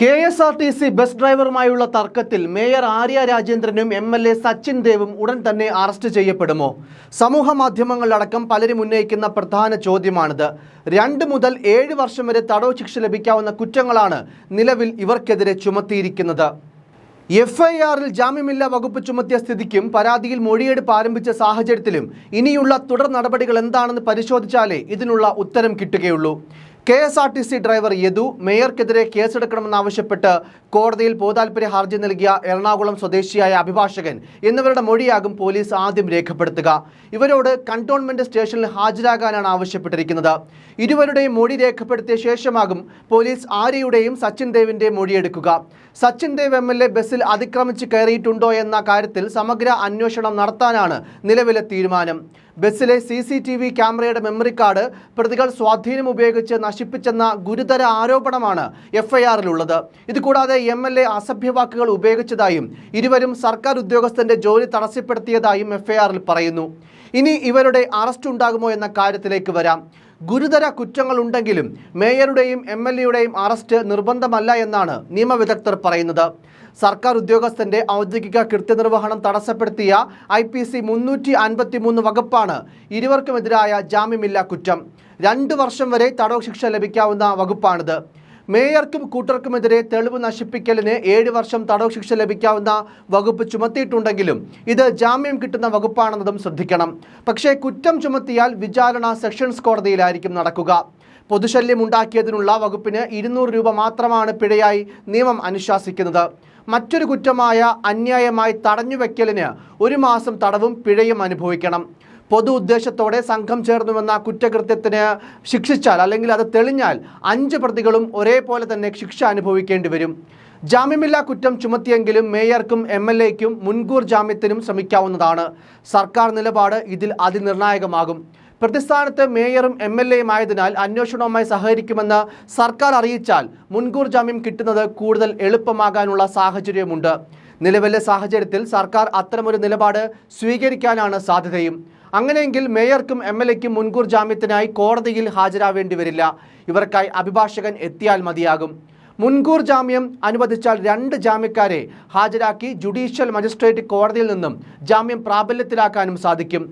K S R T C bus ഡ്രൈവറുമായുള്ള തർക്കത്തിൽ mayor Arya രാജേന്ദ്രനും M L A Sachin ദേവും ഉടൻ തന്നെ അറസ്റ്റ് ചെയ്യപ്പെടുമോ? സമൂഹ മാധ്യമങ്ങളിലടക്കം പലരും ഉന്നയിക്കുന്ന പ്രധാന ചോദ്യമാണിത്. രണ്ട് മുതൽ ഏഴ് വർഷം വരെ തടവ് ശിക്ഷ ലഭിക്കാവുന്ന കുറ്റങ്ങളാണ് നിലവിൽ ഇവർക്കെതിരെ ചുമത്തിയിരിക്കുന്നത്. എഫ് ഐ ആറിൽ ജാമ്യമില്ലാ വകുപ്പ് ചുമത്തിയ സ്ഥിതിക്കും പരാതിയിൽ മൊഴിയെടുപ്പ് ആരംഭിച്ച സാഹചര്യത്തിലും ഇനിയുള്ള തുടർ നടപടികൾ എന്താണെന്ന് പരിശോധിച്ചാലേ ഇതിനുള്ള ഉത്തരം കിട്ടുകയുള്ളൂ. K S R T C driver Yadu മേയർക്കെതിരെ കേസെടുക്കണമെന്നാവശ്യപ്പെട്ട് കോടതിയിൽ പോതാൽപര്യ ഹർജി നൽകിയ എറണാകുളം സ്വദേശിയായ അഭിഭാഷകൻ എന്നിവരുടെ മൊഴിയാകും പോലീസ് ആദ്യം രേഖപ്പെടുത്തുക. ഇവരോട് കണ്ടോൺമെന്റ് സ്റ്റേഷനിൽ ഹാജരാകാനാണ് ആവശ്യപ്പെട്ടിരിക്കുന്നത്. ഇരുവരുടെയും മൊഴി രേഖപ്പെടുത്തിയ ശേഷമാകും പോലീസ് ആര്യയുടെയും സച്ചിൻ ദേവിന്റെയും മൊഴിയെടുക്കുക. Sachin Dev M L A ബസ്സിൽ അതിക്രമിച്ച് കയറിയിട്ടുണ്ടോ എന്ന കാര്യത്തിൽ സമഗ്ര അന്വേഷണം നടത്താനാണ് നിലവിലെ തീരുമാനം. ബസ്സിലെ സി സി ടി വി ക്യാമറയുടെ മെമ്മറി കാർഡ് പ്രതികൾ സ്വാധീനം ഉപയോഗിച്ച് നശിപ്പിച്ചെന്ന ഗുരുതര ആരോപണമാണ് എഫ്ഐആറിലുള്ളത്. ഇതുകൂടാതെ എം എൽ എ അസഭ്യവാക്കുകൾ ഉപയോഗിച്ചതായും ഇരുവരും സർക്കാർ ഉദ്യോഗസ്ഥന്റെ ജോലി തടസ്സപ്പെടുത്തിയതായും എഫ്ഐആറിൽ പറയുന്നു. ഇനി ഇവരുടെ അറസ്റ്റ് ഉണ്ടാകുമോ എന്ന കാര്യത്തിലേക്ക് വരാം. ഗുരുതര കുറ്റങ്ങളുണ്ടെങ്കിലും മേയറുടെയും എം എൽ എയുടെയും അറസ്റ്റ് നിർബന്ധമല്ല എന്നാണ് നിയമവിദഗ്ധർ പറയുന്നത്. സർക്കാർ ഉദ്യോഗസ്ഥന്റെ ഔദ്യോഗിക കൃത്യനിർവഹണം തടസ്സപ്പെടുത്തിയ ഐ പി സി മുന്നൂറ്റി അൻപത്തി മൂന്ന് വകുപ്പാണ് ഇരുവർക്കുമെതിരായ ജാമ്യമില്ലാ കുറ്റം. രണ്ട് വർഷം വരെ തടവ് ശിക്ഷ ലഭിക്കാവുന്ന വകുപ്പാണിത്. മേയർക്കും കൂട്ടർക്കുമെതിരെ തെളിവ് നശിപ്പിക്കലിന് ഏഴ് വർഷം തടവ് ശിക്ഷ ലഭിക്കാവുന്ന വകുപ്പ് ചുമത്തിയിട്ടുണ്ടെങ്കിലും ഇത് ജാമ്യം കിട്ടുന്ന വകുപ്പാണെന്നതും ശ്രദ്ധിക്കണം. പക്ഷേ കുറ്റം ചുമത്തിയാൽ വിചാരണ സെഷൻസ് കോടതിയിലായിരിക്കും നടക്കുക. പൊതുശല്യം ഉണ്ടാക്കിയതിനുള്ള വകുപ്പിന് ഇരുന്നൂറ് രൂപ മാത്രമാണ് പിഴയായി നിയമം അനുശാസിക്കുന്നത്. മറ്റൊരു കുറ്റമായ അന്യായമായി തടഞ്ഞുവെക്കലിന് ഒരു മാസം തടവും പിഴയും അനുഭവിക്കണം. പൊതു ഉദ്ദേശത്തോടെ സംഘം ചേർന്നുവെന്ന കുറ്റകൃത്യത്തിന് ശിക്ഷിച്ചാൽ അല്ലെങ്കിൽ അത് തെളിഞ്ഞാൽ അഞ്ച് പ്രതികളും ഒരേപോലെ തന്നെ ശിക്ഷ അനുഭവിക്കേണ്ടി വരും. ജാമ്യമില്ലാ കുറ്റം ചുമത്തിയെങ്കിലും മേയർക്കും എം എൽ എക്കും മുൻകൂർ ജാമ്യത്തിനും ശ്രമിക്കാവുന്നതാണ്. സർക്കാർ നിലപാട് ഇതിൽ അതിനിർണായകമാകും. പ്രതിസ്ഥാനത്ത് മേയറും എം എൽ എയും ആയതിനാൽ അന്വേഷണവുമായി സഹകരിക്കുമെന്ന് സർക്കാർ അറിയിച്ചാൽ മുൻകൂർ ജാമ്യം കിട്ടുന്നത് കൂടുതൽ എളുപ്പമാകാനുള്ള സാഹചര്യമുണ്ട്. നിലവിലെ സാഹചര്യത്തിൽ സർക്കാർ അത്തരമൊരു നിലപാട് സ്വീകരിക്കാനാണ് സാധ്യതയും. അങ്ങനെയെങ്കിൽ മേയർക്കും എം എൽ എക്കും മുൻകൂർ ജാമ്യത്തിനായി കോടതിയിൽ ഹാജരാവേണ്ടി വരില്ല ഇവർക്കായി അഭിഭാഷകൻ എത്തിയാൽ മതിയാകും. മുൻകൂർ ജാമ്യം അനുവദിച്ചാൽ രണ്ട് ജാമ്യക്കാരെ ഹാജരാക്കി ജുഡീഷ്യൽ മജിസ്ട്രേറ്റ് കോടതിയിൽ നിന്നും ജാമ്യം പ്രാബല്യത്തിലാക്കാനും സാധിക്കും.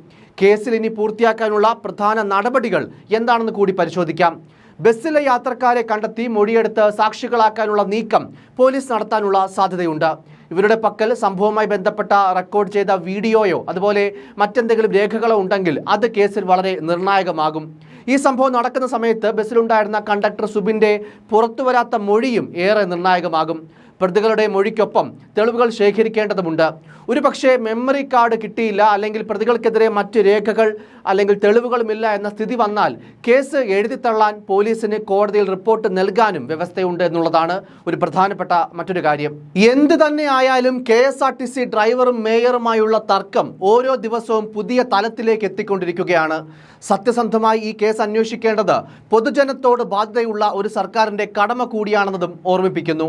കേസിൽ ഇനി പൂർത്തിയാക്കാനുള്ള പ്രധാന നടപടികൾ എന്താണെന്ന് കൂടി പരിശോധിക്കാം. ബസ്സിലെ യാത്രക്കാരെ കണ്ടെത്തി മൊഴിയെടുത്ത് സാക്ഷികളാക്കാനുള്ള നീക്കം പോലീസ് നടത്താനുള്ള സാധ്യതയുണ്ട്. ഇവരുടെ പക്കൽ സംഭവവുമായി ബന്ധപ്പെട്ട റെക്കോർഡ് ചെയ്ത വീഡിയോയോ അതുപോലെ മറ്റെന്തെങ്കിലും രേഖകളോ ഉണ്ടെങ്കിൽ അത് കേസിൽ വളരെ നിർണായകമാകും. ഈ സംഭവം നടക്കുന്ന സമയത്ത് ബസ്സിലുണ്ടായിരുന്ന കണ്ടക്ടർ സുബിന്റെ പുറത്തുവരാത്ത മൊഴിയും ഏറെ നിർണായകമാകും. പ്രതികളുടെ മൊഴിക്കൊപ്പം തെളിവുകൾ ശേഖരിക്കേണ്ടതുണ്ട്. ഒരു പക്ഷേ മെമ്മറി കാർഡ് കിട്ടിയില്ല അല്ലെങ്കിൽ പ്രതികൾക്കെതിരെ മറ്റ് രേഖകൾ അല്ലെങ്കിൽ തെളിവുകളുമില്ല എന്ന സ്ഥിതി വന്നാൽ കേസ് എഴുതിത്തള്ളാൻ പോലീസിന് കോടതിയിൽ റിപ്പോർട്ട് നൽകാനും വ്യവസ്ഥയുണ്ട് എന്നുള്ളതാണ് ഒരു പ്രധാനപ്പെട്ട മറ്റൊരു കാര്യം. എന്ത് തന്നെ ആയാലും കെ ഡ്രൈവറും മേയറുമായുള്ള തർക്കം ഓരോ ദിവസവും പുതിയ തലത്തിലേക്ക് എത്തിക്കൊണ്ടിരിക്കുകയാണ്. സത്യസന്ധമായി ഈ കേസ് അന്വേഷിക്കേണ്ടത് പൊതുജനത്തോട് ബാധ്യതയുള്ള ഒരു സർക്കാരിന്റെ കടമ കൂടിയാണെന്നതും ഓർമ്മിപ്പിക്കുന്നു.